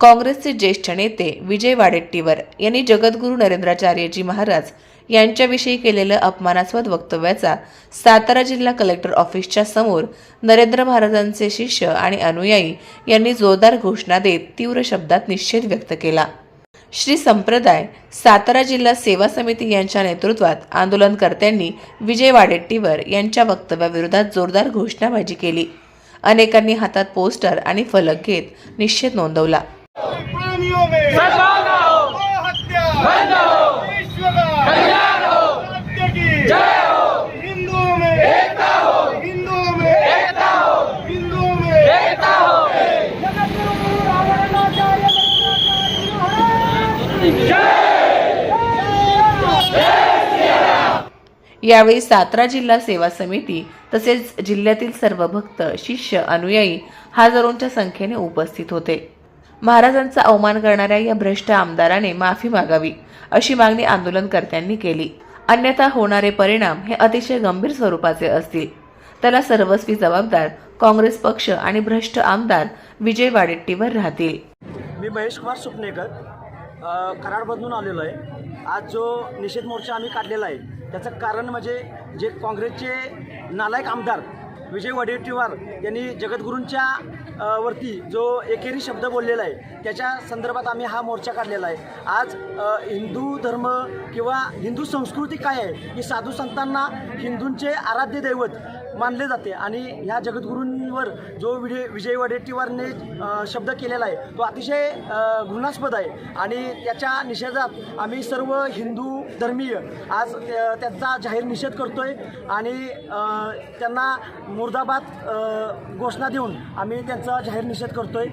काँग्रेसचे ज्येष्ठ नेते विजय वाडेट्टीवर यांनी जगद्गुरू नरेंद्राचार्यजी महाराज यांच्याविषयी केलेलं अपमानास्पद वक्तव्याचा सातारा जिल्हा कलेक्टर ऑफिसच्या समोर नरेंद्र महाराजांचे शिष्य आणि अनुयायी यांनी जोरदार घोषणा देत तीव्र शब्दात निषेध व्यक्त केला. श्री संप्रदाय सातारा जिल्हा सेवा समिती यांच्या नेतृत्वात आंदोलनकर्त्यांनी विजय वाडेट्टीवर यांच्या वक्तव्याविरोधात जोरदार घोषणाबाजी केली. अनेकांनी हातात पोस्टर आणि फलक घेत निषेध नोंदवला. यावेळी सातारा जिल्हा सेवा समिती तसेच जिल्ह्यातील सर्व भक्त शिष्य अनुयायी हजारोंच्या संख्येने उपस्थित होते. महाराजांचा अवमान करणाऱ्या या भ्रष्ट आमदाराने माफी मागावी अशी मागणी आंदोलनकर्त्यांनी केली. अन्यथा होणारे परिणाम हे अतिशय गंभीर स्वरूपाचे असतील. त्याला सर्वस्वी जबाबदार काँग्रेस पक्ष आणि भ्रष्ट आमदार विजय वाडेट्टीवर राहतील. मी महेश कुमार सुपनेकर कराडमधून आलेलो आहे. आज जो निषेध मोर्चा आम्ही काढलेला आहे त्याचं कारण म्हणजे जे काँग्रेसचे नालायक आमदार विजय वडेट्टीवार यांनी जगद्गुरूंच्या वरती जो एकेरी शब्द बोललेला आहे त्याच्या संदर्भात आम्ही हा मोर्चा काढलेला आहे. आज हिंदू धर्म किंवा हिंदू संस्कृती काय आहे की साधू संतांना हिंदूंचे आराध्य दैवत मानले जाते. आणि ह्या जगद्गुरूंवर जो विजय विजय वडेट्टीवारने शब्द केलेला आहे तो अतिशय घृणास्पद आहे. आणि त्याच्या निषेधात आम्ही सर्व हिंदू धर्मीय आज त्यांचा जाहीर निषेध करतोय. आणि त्यांना मुर्दाबाद घोषणा देऊन आम्ही त्यांचा जाहीर निषेध करतोय.